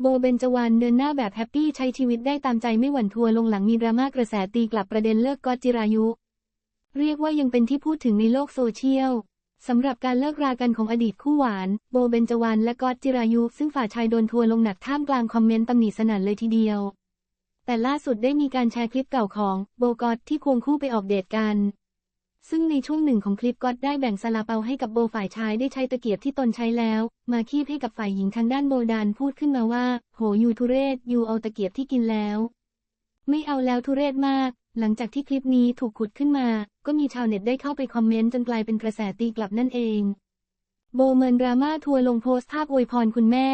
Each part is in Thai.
โบเบนจวรรณเดินหน้าแบบแฮปปี้ใช้ชีวิตได้ตามใจไม่หวั่นทัวร์ลงหลังมีดราม่ากระแสตีกลับประเด็นเลิกก๊อตจิรายุ เรียกว่ายังเป็นที่พูดถึงในโลกโซเชียลสำหรับการเลิกรากันของอดีตคู่หวาน โบเบนจวรรณและก๊อตจิรายุ ซึ่งฝ่ายชายโดนทัวร์ลงหนักท่ามกลางคอมเมนต์ตำหนิสนั่นเลยทีเดียว แต่ล่าสุดได้มีการแชร์คลิปเก่าของโบกอตที่ควงคู่ไปออกเดทกัน ซึ่งในช่วงหนึ่งของคลิปก็ได้แบ่งซาลาเปาให้กับโบฝ่ายชายได้ใช้ตะเกียบที่ตนใช้แล้ว มาคีบให้กับฝ่ายหญิงทางด้านโบดานพูดขึ้นมาว่า โหยูทุเรศยูเอาตะเกียบที่กินแล้ว ไม่เอาแล้วทุเรศมาก หลังจากที่คลิปนี้ถูกขุดขึ้นมา ก็มีชาวเน็ตได้เข้าไปคอมเมนต์จนกลายเป็นกระแสตีกลับนั่นเอง โบเมินดราม่าทัวร์ลงโพสต์ภาพอวยพรคุณแม่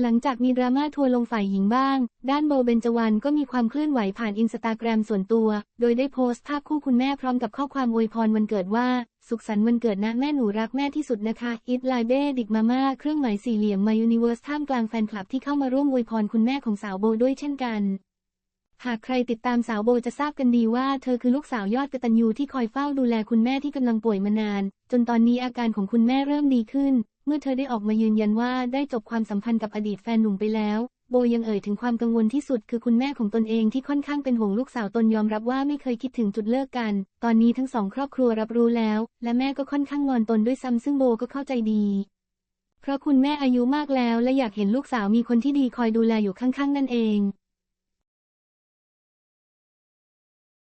หลังจากมีดราม่าทัวร์ลงฝ่ายหญิงบ้าง ด้านโบเบนจวรรณก็มีความเคลื่อนไหวผ่านอินสตาแกรมส่วนตัว โดยได้โพสต์ภาพคู่คุณแม่พร้อมกับข้อความอวยพรวันเกิดว่า สุขสันต์วันเกิดนะแม่หนูรักแม่ที่สุดนะคะอิทไลเบ้ดิกมาม่าเครื่องหมายสี่เหลี่ยมมายูนิเวอร์สท่ามกลางแฟนคลับที่เข้ามาร่วมอวยพรคุณแม่ของสาวโบด้วยเช่นกันหากใครติดตามสาวโบจะทราบกันดีว่าเธอคือลูกสาวยอดกตัญญูที่คอยเฝ้าดูแลคุณแม่ที่กำลังป่วยมานาน จนตอนนี้อาการของคุณแม่เริ่มดีขึ้น เมื่อเธอได้ออกมายืนยันว่าได้จบความสัมพันธ์กับอดีตแฟนหนุ่มไปแล้ว โบยังเอ่ยถึงความกังวลที่สุดคือคุณแม่ของตนเองที่ค่อนข้างเป็นห่วงลูกสาวตนยอมรับว่าไม่เคยคิดถึงจุดเลิกกัน ตอนนี้ทั้งสองครอบครัวรับรู้แล้ว และแม่ก็ค่อนข้างงอนตนด้วยซ้ำซึ่งโบก็เข้าใจดี เพราะคุณแม่อายุมากแล้ว และอยากเห็นลูกสาวมีคนที่ดีคอยดูแลอยู่ข้างๆนั่นเอง